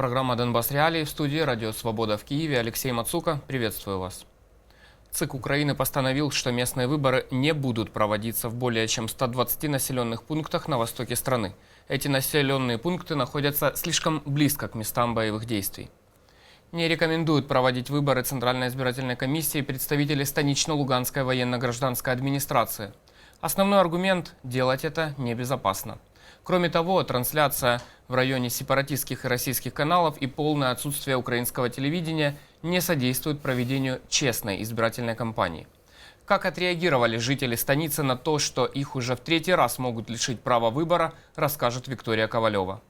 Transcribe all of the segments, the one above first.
Программа «Донбасс Реалии» в студии «Радио Свобода» в Киеве. Алексей Мацука, приветствую вас. ЦИК Украины постановил, что местные выборы не будут проводиться в более чем 120 населенных пунктах на востоке страны. Эти населенные пункты находятся слишком близко к местам боевых действий. Не рекомендуют проводить выборы Центральной избирательной комиссии представители станично-луганской военно-гражданской администрации. Основной аргумент – делать это небезопасно. Кроме того, трансляция в районе сепаратистских и российских каналов и полное отсутствие украинского телевидения не содействуют проведению честной избирательной кампании. Как отреагировали жители станицы на то, что их уже в третий раз могут лишить права выбора, расскажет Виктория Ковалева.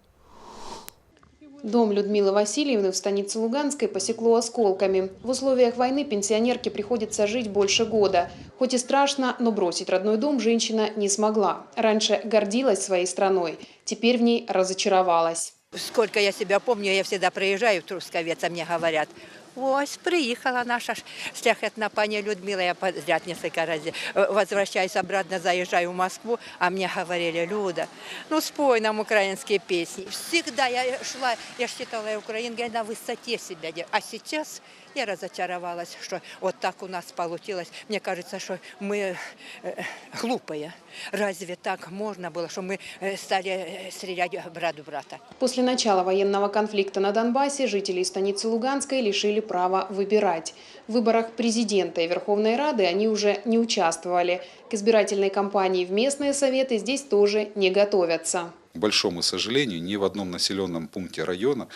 Дом Людмилы Васильевны в станице Луганской посекло осколками. В условиях войны пенсионерке приходится жить больше года. Хоть и страшно, но бросить родной дом женщина не смогла. Раньше гордилась своей страной, теперь в ней разочаровалась. Сколько я себя помню, я всегда приезжаю в Трусковец, а мне говорят, ось, приехала наша шляхетна пані Людмила, я подряд несколько раз возвращаюсь обратно, заезжаю в Москву, а мне говорили, Люда, ну спой нам украинские песни. Всегда я шла, я считала, я украинка, я на высоте себя, а сейчас я разочаровалась, что вот так у нас получилось. Мне кажется, что мы э, глупые. Разве так можно было, что мы э, стали э, стрелять брат в брата? После начала военного конфликта на Донбассе жителей станицы Луганской лишили права выбирать. В выборах президента и Верховной Рады они уже не участвовали. К избирательной кампании в местные советы здесь тоже не готовятся. К большому сожалению, ни в одном населенном пункте района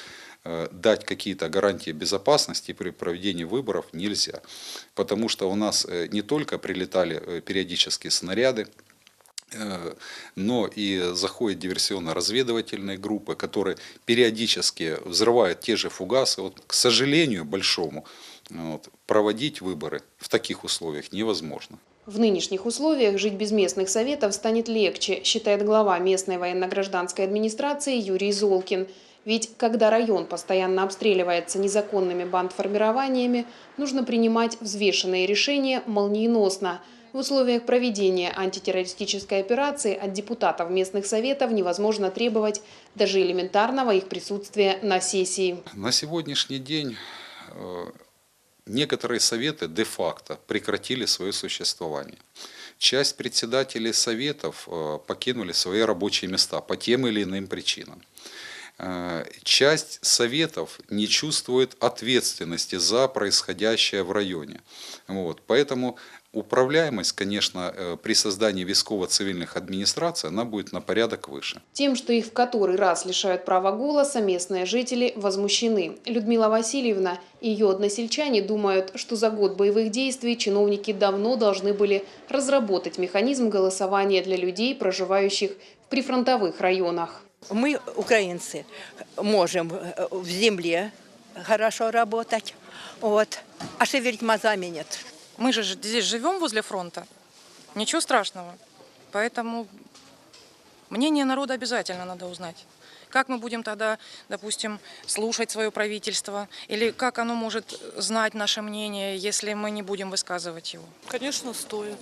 дать какие-то гарантии безопасности при проведении выборов нельзя. Потому что у нас э, не только прилетали э, периодически снаряды, э, но и заходят диверсионно-разведывательные группы, которые периодически взрывают те же фугасы. Вот, к сожалению большому, вот, проводить выборы в таких условиях невозможно. В нынешних условиях жить без местных советов станет легче, считает глава местной военно-гражданской администрации Юрий Золкин. Ведь когда район постоянно обстреливается незаконными бандформированиями, нужно принимать взвешенные решения молниеносно. В условиях проведения антитеррористической операции от депутатов местных советов невозможно требовать даже элементарного их присутствия на сессии. На сегодняшний день э, некоторые советы де-факто прекратили свое существование. Часть председателей советов э, покинули свои рабочие места по тем или иным причинам. Э, Часть советов не чувствует ответственности за происходящее в районе. Вот. Поэтому управляемость, конечно, э, при создании військово-цивильных администраций, она будет на порядок выше. Тем, что их в который раз лишают права голоса, местные жители возмущены. Людмила Васильевна и ее односельчане думают, что за год боевых действий чиновники давно должны были разработать механизм голосования для людей, проживающих в прифронтовых районах. Мы, украинцы, можем э, в земле хорошо работать, вот, а шевелить мозгами нет. Мы же здесь живем возле фронта. Ничего страшного. Поэтому мнение народа обязательно надо узнать. Как мы будем тогда, допустим, слушать свое правительство? Или как оно может знать наше мнение, если мы не будем высказывать его? Конечно, стоит.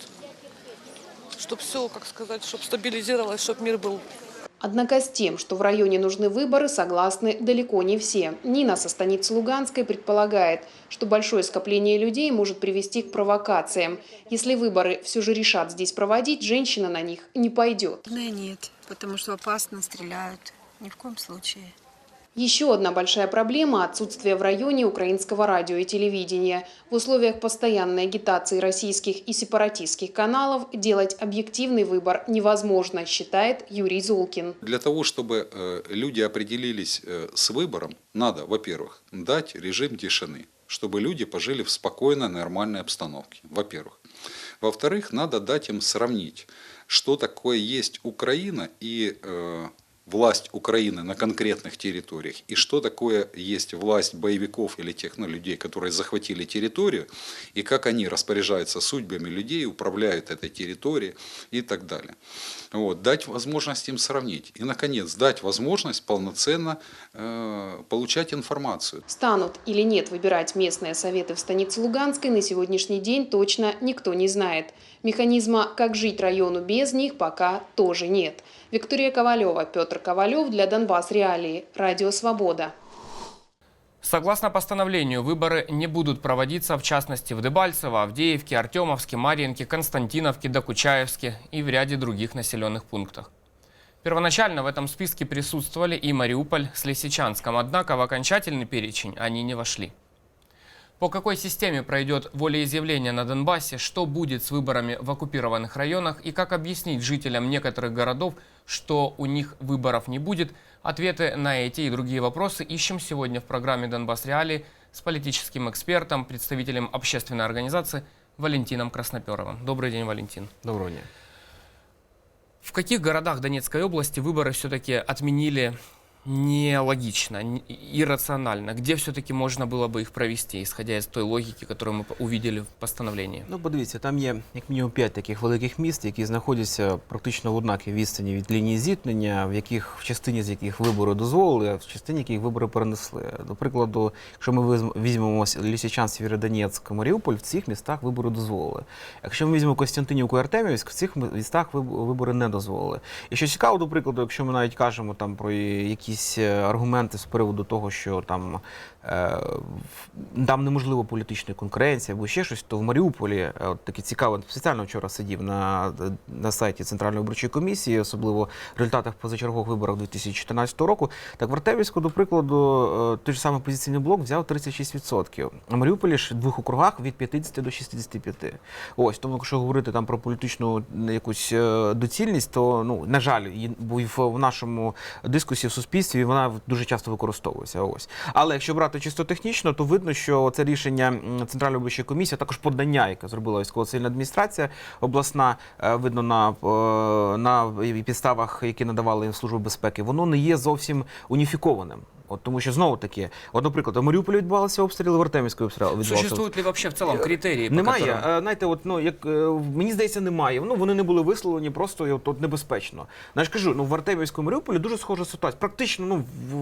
Чтобы все, как сказать, чтобы стабилизировалось, чтобы мир был. Однако с тем, что в районе нужны выборы, согласны далеко не все. Нина со станицы Луганской предполагает, что большое скопление людей может привести к провокациям. Если выборы все же решат здесь проводить, женщина на них не пойдет. Да нет, потому что опасно, стреляют. Ни в коем случае. Еще одна большая проблема – отсутствие в районе украинского радио и телевидения. В условиях постоянной агитации российских и сепаратистских каналов делать объективный выбор невозможно, считает Юрий Золкин. Для того, чтобы э, люди определились э, с выбором, надо, во-первых, дать режим тишины, чтобы люди пожили в спокойной, нормальной обстановке, во-первых. Во-вторых, надо дать им сравнить, что такое есть Украина и э, власть Украины на конкретных территориях, и что такое есть власть боевиков или тех ну, людей, которые захватили территорию, и как они распоряжаются судьбами людей, управляют этой территорией и так далее. Вот, дать возможность им сравнить. И, наконец, дать возможность полноценно э, получать информацию. Станут или нет выбирать местные советы в станице Луганской на сегодняшний день точно никто не знает. Механизма, как жить району без них, пока тоже нет. Виктория Ковалева, Петр Ковалев для Донбасс Реалии. Радио Свобода. Согласно постановлению, выборы не будут проводиться, в частности, в Дебальцево, Авдеевке, Артемовске, Марьинке, Константиновке, Докучаевске и в ряде других населенных пунктах. Первоначально в этом списке присутствовали и Мариуполь с Лисичанском, однако в окончательный перечень они не вошли. По какой системе пройдет волеизъявление на Донбассе, что будет с выборами в оккупированных районах и как объяснить жителям некоторых городов, что у них выборов не будет, ответы на эти и другие вопросы ищем сегодня в программе «Донбасс Реалии» с политическим экспертом, представителем общественной организации Валентином Красноперовым. Добрый день, Валентин. Доброго дня. В каких городах Донецкой области выборы все-таки отменили нелогично, не- иррационально? Где все-таки можно было бы их провести, исходя из той логики, которую мы по- увидели в постановлении? Ну, подивіться, там є як мінімум п'ять таких великих міст, які знаходяться практично в однакій відстані від лінії зіткнення, в яких в частині з яких вибори дозволили, а в частині яких вибори перенесли. До прикладу, якщо ми візьм- візьмемо Лісичан, Сєвєродонецьк, Маріуполь, в цих містах вибори дозволили. Якщо ми візьмемо Костянтинівку і Артемівськ, в цих містах виб- вибори не дозволили. І що цікаво, до прикладу, якщо ми навіть кажемо там про Якісь аргументи з приводу того, що там, там неможливо політичної конкуренції або ще щось, то в Маріуполі е, от таке цікаве, спеціально вчора сидів на, на сайті Центральної виборчої комісії, особливо в результатах позачергових виборів 2014 року. Так в Артемівську, до прикладу, е, той ж самий опозиційний блок взяв 36%. А Маріуполі ж в двох округах від 50 до 65. Ось тому, якщо говорити там про політичну якусь е, доцільність, то ну на жаль, бо в нашому дискусії в суспільстві вона дуже часто використовується. Ось, але якщо брати чисто технічно, то видно, що це рішення Центральної виборчої комісії, а також подання, яке зробила військово цивільна адміністрація обласна, е, видно на, е, на підставах, які надавали служби безпеки, воно не є зовсім уніфікованим. От тому, що знову таки, от, наприклад, у Маріуполі відбувалися обстріли, в Артемівській обстріли відбувався. Существуют ли вообще в целом критерии, по Немає. которым- Е, Знаєте, от ну як е, мені здається, немає. Ну вони не були висловлені, просто от, от небезпечно. Ну, я ж кажу, ну в Артемівському Маріуполі дуже схожа ситуація. Практично ну в,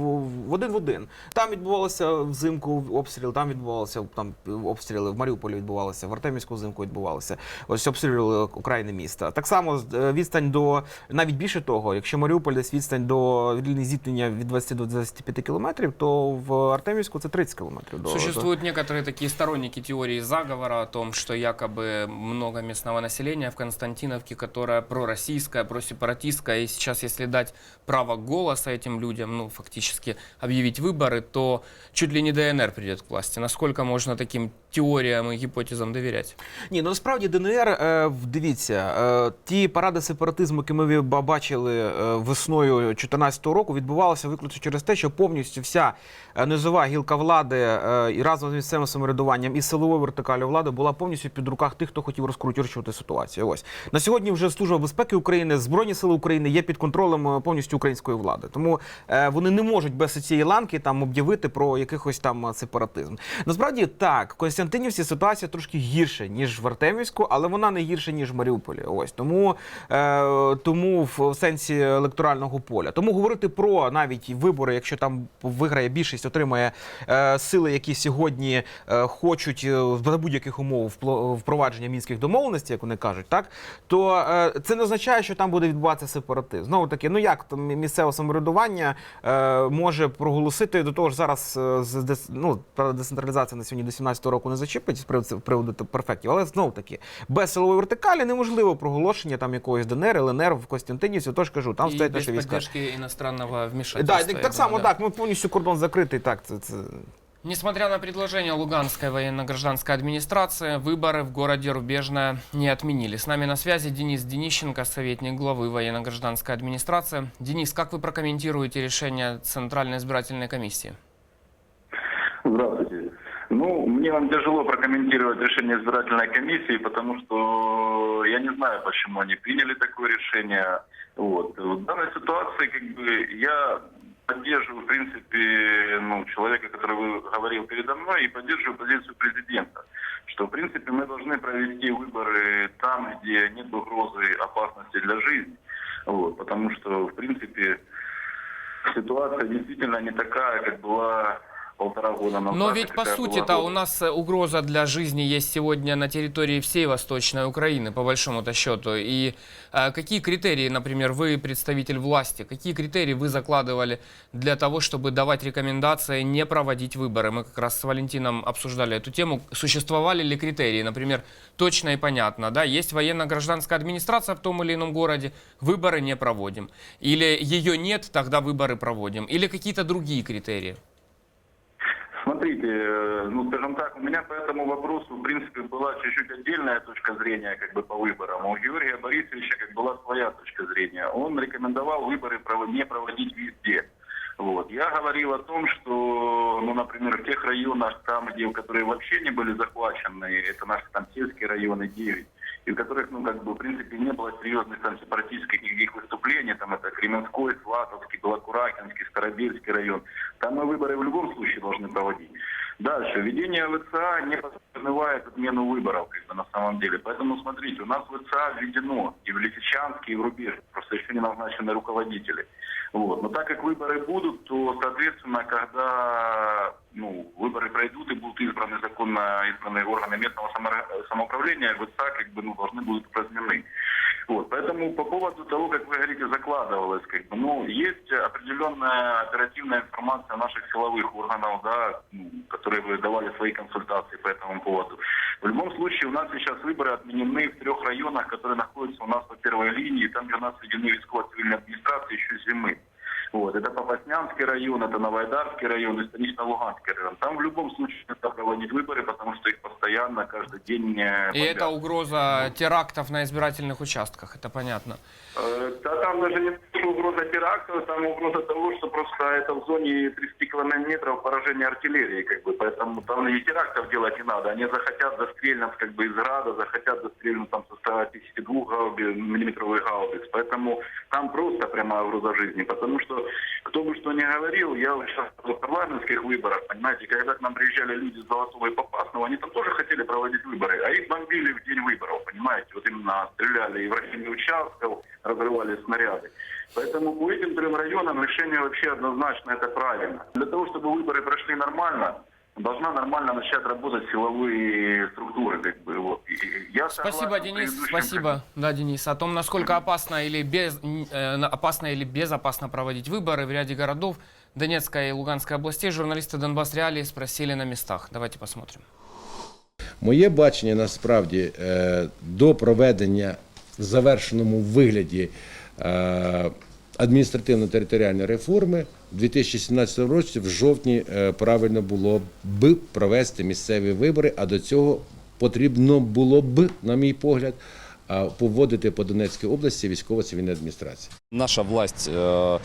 в один в один. Там відбувалося взимку обстріл, там відбувалося там обстріли в Маріуполі відбувалися, в Артемівську взимку відбувалися. Ось обстрілювали окраїни міста. Так само е, відстань до навіть більше того, якщо Маріуполь десь відстань до лінії зіткнення від 20 до 25 кілометрів, то в Артемівську це 30 кілометрів. До, до... Существуют некоторые такие сторонники теории заговора о том, что якобы много местного населения в Константиновке, которое пророссийское, просепаратистское, и сейчас, если дать право голоса этим людям, ну, фактически объявить выборы, то чуть ли не ДНР придет к власти. Насколько можно таким теориям и гипотезам доверять? Ні, ну насправді ДНР, е, в- дивіться, е, ті паради сепаратизму, які ми ви- ба- бачили е, весною 2014 року, відбувалися виключно через те, що повністю вся е, низова гілка влади е, і разом з місцевим самоврядуванням і силовою вертикалю влади була повністю під руках тих, хто хотів розкручувати ситуацію. Ось на сьогодні вже служба безпеки України, збройні сили України є під контролем е, повністю української влади. Тому вони не можуть без цієї ланки там об'явити про якихось там сепаратизм. Насправді так, в Константинівці ситуація трошки гірша ніж в Артемівську, але вона не гірша ніж в Маріуполі. Ось тому, тому в сенсі електорального поля. Тому говорити про навіть вибори, якщо там виграє більшість, отримає е, сили, які сьогодні е, хочуть е, за будь-яких умов впровадження мінських домовленостей, як вони кажуть, так то е, це не означає, що там буде відбуватися сепаратизм. Знову таки, ну як там місцеве самоврядування е, може проголосити до того ж зараз е, з ну, децентралізація на сьогодні до 17 року не зачіпить з приводу, приводу перфектів, але знову таки без силової вертикалі неможливо проголошення там якогось ДНР, ЛНР в Костянтинівці. Тож кажу, там и стоять наші війська. поддержки иностранного Да, так само, думаю, так. Ми повністю кордон закритий. Так, це, це Несмотря на предложение Луганской военно-гражданской администрации, выборы в городе Рубежное не отменили. С нами на связи Денис Денищенко, советник главы военно-гражданской администрации. Денис, как вы прокомментируете решение Центральной избирательной комиссии? Здравствуйте. Ну, мне вам тяжело прокомментировать решение избирательной комиссии, потому что я не знаю, почему они приняли такое решение. Вот. В данной ситуации, как бы, я поддерживаю, в принципе, ну, человека, который говорил передо мной, и поддерживаю позицию президента, что, в принципе, мы должны провести выборы там, где нет угрозы опасности для жизни. Вот, потому что, в принципе, ситуация действительно не такая, как была полтора года назад. Но ведь по сути-то у нас э, угроза для жизни есть сегодня на территории всей Восточной Украины, по большому-то счету. И э, какие критерии, например, вы, представитель власти, какие критерии вы закладывали для того, чтобы давать рекомендации не проводить выборы? Мы как раз с Валентином обсуждали эту тему. Существовали ли критерии, например, точно и понятно, да, есть военно-гражданская администрация в том или ином городе, выборы не проводим. Или ее нет, тогда выборы проводим. Или какие-то другие критерии. Смотрите, э, ну, скажем так, у меня по этому вопросу, в принципе, была чуть-чуть отдельная точка зрения как бы по выборам. У Георгия Борисовича как была своя точка зрения. Он рекомендовал выборы не проводить везде. Вот. Я говорил о том, что, ну, например, в тех районах, там, где, которые вообще не были захвачены, это наши там сельские районы 9, и в которых, ну, как бы, в принципе, не было серьезных там сепаратистских никаких выступлений, там это Кременской, Сватовский, Белокуракинский, Старобельский район, там мы выборы в любом случае должны проводить. Дальше. Введение ВЦА не подразумевает отмену выборов, как бы, на самом деле. Поэтому, смотрите, у нас ВЦА введено и в Лисичанске, и в Рубеж. Просто еще не назначены руководители. Вот. Но так как выборы будут, то, соответственно, когда ну, выборы пройдут и будут избраны законно избранные органы местного само- самоуправления, ВЦА как бы, ну, должны будут упразднены. Вот. Поэтому по поводу того, как вы говорите, закладывалось, как бы, ну, есть определенная оперативная информация наших силовых органов, да, ну, которые вы давали свои консультации по этому поводу. В любом случае, у нас сейчас выборы отменены в трех районах, которые находятся у нас по первой линии, там, где у нас введены військово-цивильные администрации еще зимы. Вот. Это Попаснянский район, это Новоайдарский район и Станично-Луганский район. Там в любом случае надо проводить выборы, потому что их постоянно, каждый день э, И это угроза терактов на избирательных участках, это понятно. Э, Да там даже не угроза терактов, там угроза того, что просто это в зоне 30 километров поражения артиллерии, как бы, поэтому там и терактов делать не надо. Они захотят застрельнуть как бы из града, захотят застрельнуть там со 152 гаубиц, миллиметровых гаубиц, поэтому там просто прямая угроза жизни, потому что кто бы что ни говорил, я участвовал в парламентских выборах, понимаете, когда к нам приезжали люди с Золотого и Попасного, они там тоже хотели проводить выборы, а их бомбили в день выборов, понимаете, вот именно стреляли и в районе участков, разрывали снаряды. Поэтому по этим трем районам решение вообще однозначно это правильно. Для того, чтобы выборы прошли нормально, должна нормально начать работать силовые структуры, как бы, вот. И я Спасибо, согласен с Денис, предыдущим, спасибо. Да, Денис, о том, насколько опасно или, без, э, на- опасно или безопасно проводить выборы в ряде городов Донецкой и Луганской областей, журналисты Донбасс Реалии спросили на местах. Давайте посмотрим. Моє бачення насправді е, до проведення в завершеному вигляді е, адміністративно-територіальної реформи в 2017 році в жовтні е, правильно було б провести місцеві вибори, а до цього потрібно було б, на мій погляд, е, поводити по Донецькій області військово-цивільна адміністрація. Наша власть э,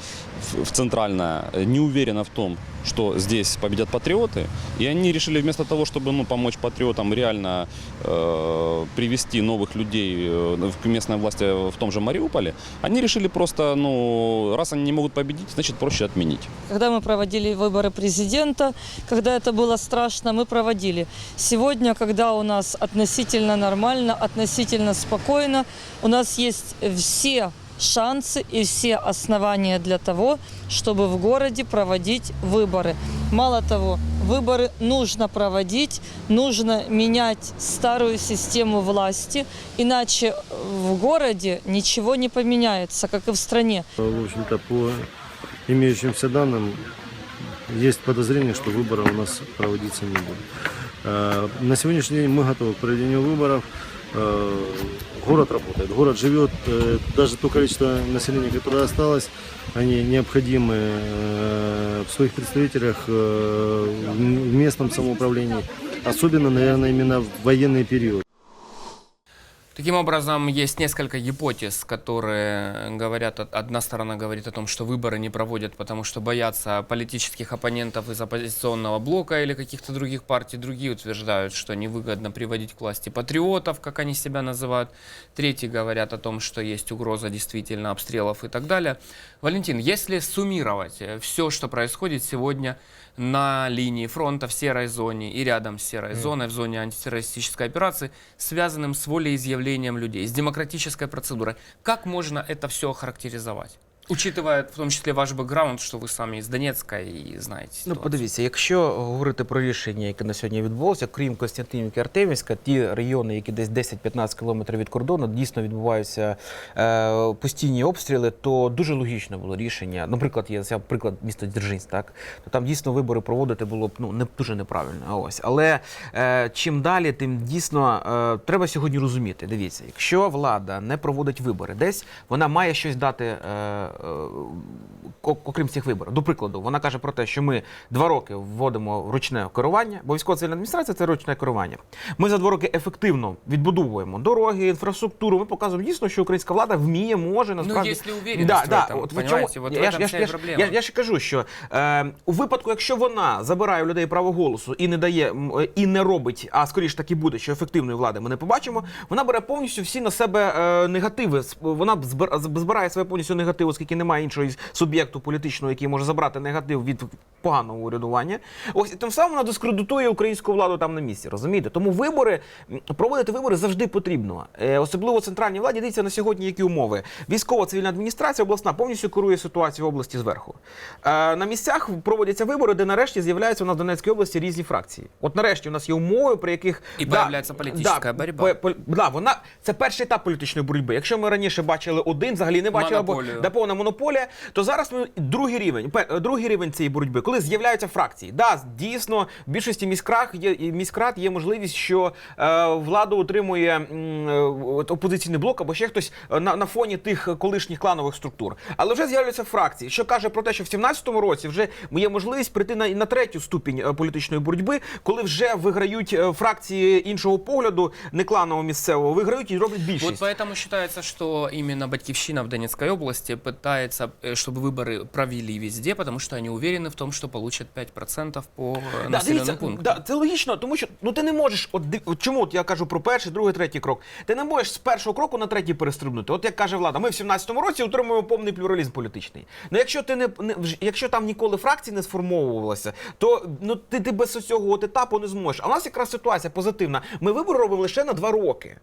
центральная не уверена в том, что здесь победят патриоты, и они решили вместо того, чтобы ну, помочь патриотам реально э, привести новых людей э, к местной власти в том же Мариуполе, они решили просто, ну, раз они не могут победить, значит проще отменить. Когда мы проводили выборы президента, когда это было страшно, мы проводили. Сегодня, когда у нас относительно нормально, относительно спокойно, у нас есть все шансы и все основания для того, чтобы в городе проводить выборы. Мало того, выборы нужно проводить, нужно менять старую систему власти, иначе в городе ничего не поменяется, как и в стране. В общем-то, по имеющимся данным, есть подозрение, что выборы у нас проводиться не будут. Э, На сегодняшний день мы готовы к проведению выборов. Город работает, город живет. Э, Даже то количество населения, которое осталось, они необходимы э, в своих представителях э, в местном самоуправлении. Особенно, наверное, именно в военный период. Таким образом, есть несколько гипотез, которые говорят, одна сторона говорит о том, что выборы не проводят, потому что боятся политических оппонентов из оппозиционного блока или каких-то других партий. Другие утверждают, что невыгодно приводить к власти патриотов, как они себя называют. Третьи говорят о том, что есть угроза действительно обстрелов и так далее. Валентин, если суммировать все, что происходит сегодня на линии фронта в серой зоне и рядом с серой зоной, в зоне антитеррористической операции, связанным с волеизъявлением людей, с демократической процедурой. Как можно это все охарактеризовать? Учитывая в том числе ваш бэкграунд, что вы сами из Донецка и знаете Ну, ситуацию. подивіться, якщо говорити про рішення, яке на сьогодні відбулося, крім Костянтинівки Артемівська, ті райони, які десь 10-15 кілометрів від кордону, дійсно відбуваються е, постійні обстріли, то дуже логічно було рішення. Наприклад, є взяв приклад міста Дзержинськ, так то там дійсно вибори проводити було б ну не дуже неправильно. А ось, але е, чим далі, тим дійсно е, треба сьогодні розуміти. Дивіться, якщо влада не проводить вибори, десь вона має щось дати. Е, е, ок- окрім цих виборів. До прикладу, вона каже про те, що ми два роки вводимо ручне керування, бо військова цивільна адміністрація це ручне керування. Ми за два роки ефективно відбудовуємо дороги, інфраструктуру. Ми показуємо дійсно, що українська влада вміє, може насправді. если уверенность в этом, от в понимаете, вот я, в я, этом я, вся я, проблема. я, я ж кажу, що е, у випадку, якщо вона забирає у людей право голосу і не дає е, і не робить, а скоріш так і буде, що ефективної влади ми не побачимо, вона бере повністю всі на себе е, негативи. Вона збирає себе повністю негатив, оскільки немає іншого суб'єкту політичного, який може забрати негатив від поганого урядування. Ось і тим самим вона дискредитує українську владу там на місці. Розумієте? Тому вибори проводити вибори завжди потрібно. Е, особливо центральній владі. Дивіться на сьогодні, які умови. Військова цивільна адміністрація обласна повністю керує ситуацію в області зверху. Е, на місцях проводяться вибори, де нарешті з'являються у нас в Донецькій області різні фракції. От нарешті у нас є умови, при яких І появляється політична боротьба. по- по- да, вона це перший етап політичної боротьби. Якщо ми раніше бачили один, взагалі не бачили або да, повна монополія, то зараз ми другий рівень. Другий рівень цієї боротьби, коли з'являються фракції. Да, дійсно, в більшості міськрад є міськрад є можливість, що е, владу отримує е, опозиційний блок або ще хтось е, на, на фоні тих колишніх кланових структур. Але вже з'являються фракції, що каже про те, що в 17-му році вже є можливість прийти на, на третю ступінь е, політичної боротьби, коли вже виграють е, фракції іншого погляду, не кланового місцевого, виграють і роблять більшість. Вот поэтому считается, что именно Батьковщина в Донецкой области пытается, э, чтобы выборы провели везде, потому что они уверены в том, что получат 5% по э, Да, населенным дивіться, пунктам. да, це логічно, тому що ну ти не можеш. От, див- от чому от я кажу про перший, другий, третій крок. Ти не можеш з першого кроку на третій перестрибнути. От як каже влада, ми в 17-му році отримуємо повний плюралізм політичний. Ну якщо ти не, не вж- якщо там ніколи фракції не сформовувалися, то ну ти, ти без цього от етапу не зможеш. А у нас якраз ситуація позитивна. Ми вибори робимо лише на два роки.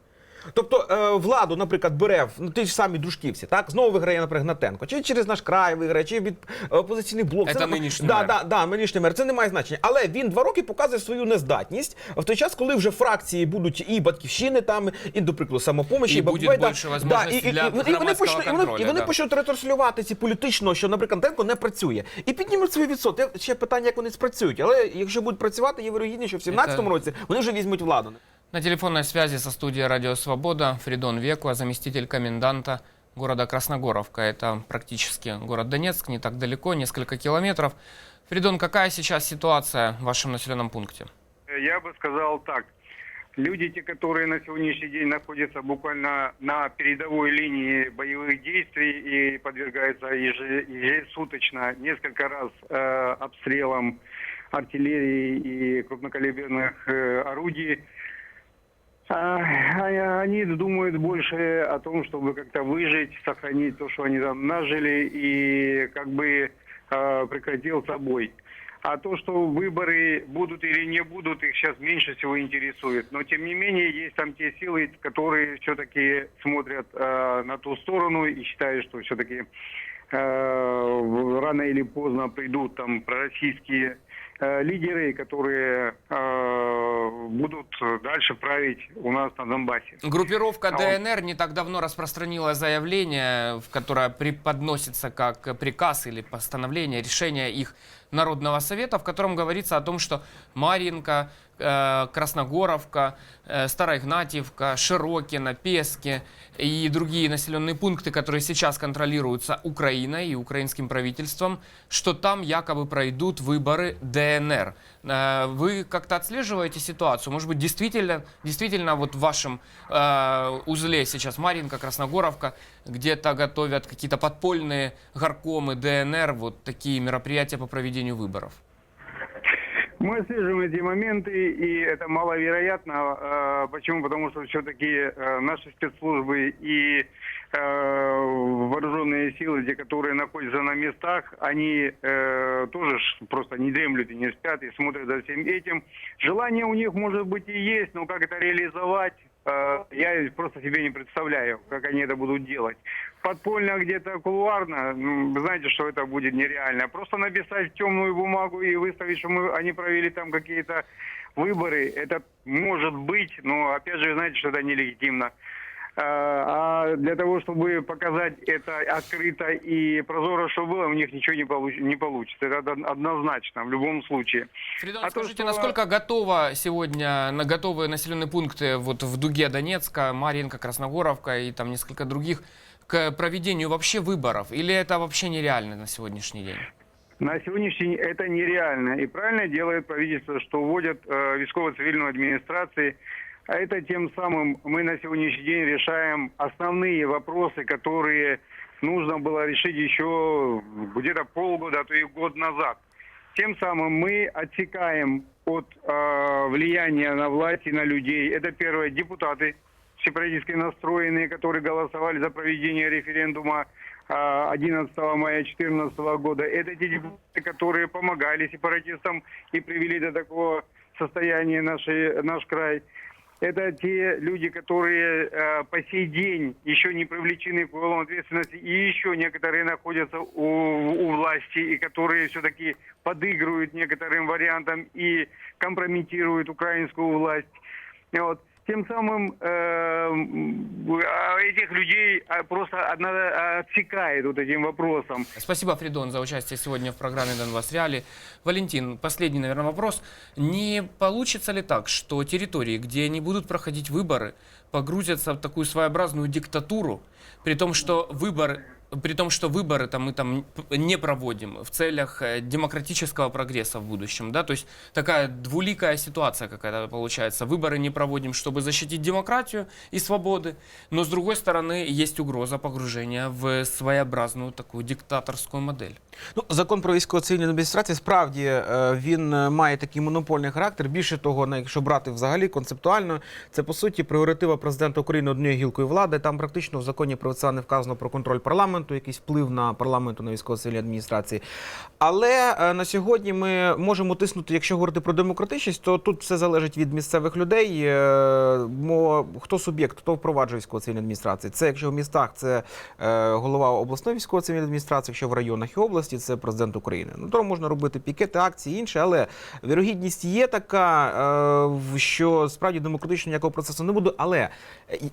Тобто е, владу, наприклад, бере в- ну, ті ж самі дружківці, так знову виграє, наприклад, Гнатенко, чи через наш край виграє, чи від е, опозиційний блок. Це не- нинішній да, мер. да, да, нинішній мер. Це не має значення. Але він два роки показує свою нездатність в той час, коли вже фракції будуть і батьківщини там, і, до прикладу, самопомощі, І БПП, буде більше да, і, і, для і, вони- і вони почнуть, і вони, і вони да. почнуть ретранслювати ці політично, що, наприклад, Гнатенко не працює. І піднімуть свої відсотки. Ще питання, як вони спрацюють. Але якщо будуть працювати, є вірогідність, що в 17-му році вони вже візьмуть владу. На телефонной связи со студией «Радио Свобода» Фридон Векла, заместитель коменданта города Красногоровка. Это практически город Донецк, не так далеко, несколько километров. Фридон, какая сейчас ситуация в вашем населенном пункте? Я бы сказал так. Люди, те, которые на сегодняшний день находятся буквально на передовой линии боевых действий и подвергаются еже- ежесуточно несколько раз э, обстрелам артиллерии и крупнокалиберных э, орудий, они думают больше о том, чтобы как-то выжить, сохранить то, что они там нажили, и как бы э, прекратился бой. А то, что выборы будут или не будут, их сейчас меньше всего интересует. Но тем не менее, есть там те силы, которые все-таки смотрят э, на ту сторону и считают, что все-таки рано или поздно придут там пророссийские э, лидеры, которые э, будут дальше править у нас на Донбассе. Группировка А он- ДНР не так давно распространила заявление, в которое преподносится как приказ или постановление, решение их Народного совета, в котором говорится о том, что Марьинка, э, Красногоровка, э, Староигнатьевка, Широкино, Пески и другие населенные пункты, которые сейчас контролируются Украиной и украинским правительством, что там якобы пройдут выборы ДНР. Э, Вы как-то отслеживаете ситуацию? Может быть, действительно, действительно вот в вашем э, узле сейчас Маринка, Красногоровка, где-то готовят какие-то подпольные горкомы ДНР, вот такие мероприятия по проведению выборов? Мы отслеживаем эти моменты, и это маловероятно. Э, Почему? Потому что все-таки наши спецслужбы и э, вооруженные силы, те, которые находятся на местах, они э, тоже просто не дремлют и не спят, и смотрят за всем этим. Желание у них, может быть, и есть, но как это реализовать, э, я просто себе не представляю, как они это будут делать. Подпольно где-то кулуарно, ну, знаете, что это будет нереально. Просто написать темную бумагу и выставить, что мы, они провели там какие-то выборы, это может быть, но опять же, знаете, что это нелегитимно. А, А для того, чтобы показать это открыто и прозоро, что было, у них ничего не, получ- не получится. Это од- однозначно, в любом случае. Фридон, А то, скажите, что- насколько готово сегодня, на готовые населенные пункты вот в Дуге Донецка, Марьинка, Красногоровка и там несколько других к проведению вообще выборов? Или это вообще нереально на сегодняшний день? На сегодняшний день это нереально. И правильно делает правительство, что вводят э, військово-цивильную администрации. А это тем самым мы на сегодняшний день решаем основные вопросы, которые нужно было решить еще где-то полгода, а то и год назад. Тем самым мы отсекаем от э, влияния на власть и на людей. Это первое, депутаты сепаратистски настроенные, которые голосовали за проведение референдума а, 11 мая 2014 года. Это те депутаты, которые помогали сепаратистам и привели до такого состояния нашей, наш край. Это те люди, которые э, по сей день еще не привлечены к уголовной ответственности, и еще некоторые находятся у, у власти, и которые все-таки подыгрывают некоторым вариантам и компрометируют украинскую власть. Вот. Тем самым э, этих людей а, просто отсекает вот этим вопросом. Спасибо, Фридон, за участие сегодня в программе «Донбасс Реалии». Валентин, последний, наверное, вопрос. Не получится ли так, что территории, где не будут проходить выборы, погрузятся в такую своеобразную диктатуру, при том, что выборы при том, что выборы там мы там не проводим в целях э, демократического прогресса в будущем, да, то есть такая двуликая ситуация какая-то получается. Выборы не проводим, чтобы защитить демократию и свободы, но с другой стороны есть угроза погружения в своеобразную такую диктаторскую модель. Ну, закон про військово-цивільну адміністрацію справді е, він е, має такий монопольний характер. Більше того, на- якщо брати взагалі концептуально, це по суті прерогатива президента України однією гілкою влади. Там практично в законі про це не вказано про контроль парламенту, якийсь вплив на парламенту на військово-цивільній адміністрації. Але е, на сьогодні ми можемо тиснути, якщо говорити про демократичність, то тут все залежить від місцевих людей. Е, хто суб'єкт, хто впроваджує військово-цивільну адміністрацію. Це якщо в містах це е, голова обласної військово-цивільної адміністрації, якщо в районах і області це президент України. Ну то можна робити пікети, акції, інше, але вірогідність є така, що справді демократичного ніякого процесу не буде. Але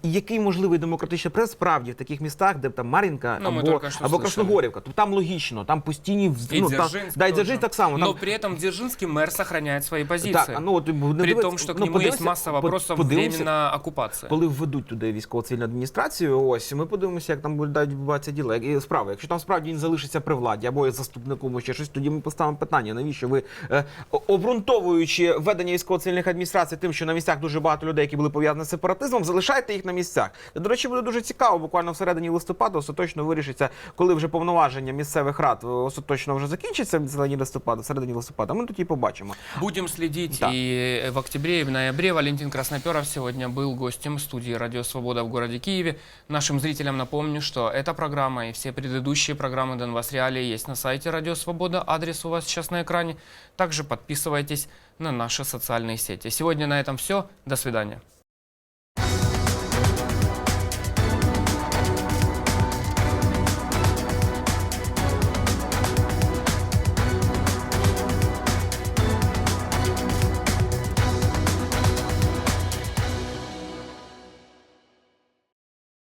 який можливий демократичний процес справді в таких містах, де там Мар'їнка Ну, ми або, тільки що або слышали. Красногорівка, то там логічно, там постійні вз- И ну, там, Дзержинск да, і тоже. Дзержинськ так само. Но Там, при этом Дзержинский мэр сохраняет свои позиции. так, а ну от не при дивись- том, что к ну, нему есть подивися- масса под- вопросов подивимося- временна оккупация. коли введуть туди військово-цивільну адміністрацію, ось ми подивимося, як там будуть відбуватися діла. Як- і справи. Якщо там справді він залишиться при владі або є заступником, або ще щось, тоді ми поставимо питання, навіщо ви е, о- обґрунтовуючи введення військово-цивільних адміністрацій тим, що на місцях дуже багато людей, які були пов'язані з сепаратизмом, залишайте їх на місцях. До речі, буде дуже цікаво. Буквально всередині листопада остаточно вирішиться, коли вже повноваження місцевих рад е, остаточно вже закінчиться в середині листопада, в середині листопада. Ми тоді побачимо. Будем следить Да. и в октябре, и в ноябре. Валентин Красноперов сегодня был гостем студии «Радио Свобода» в городе Киеве. Нашим зрителям напомню, что эта программа и все предыдущие программы «Донбасс Реалии» есть на сайте «Радио Свобода». Адрес у вас сейчас на экране. Также подписывайтесь на наши социальные сети. Сегодня на этом все. До свидания.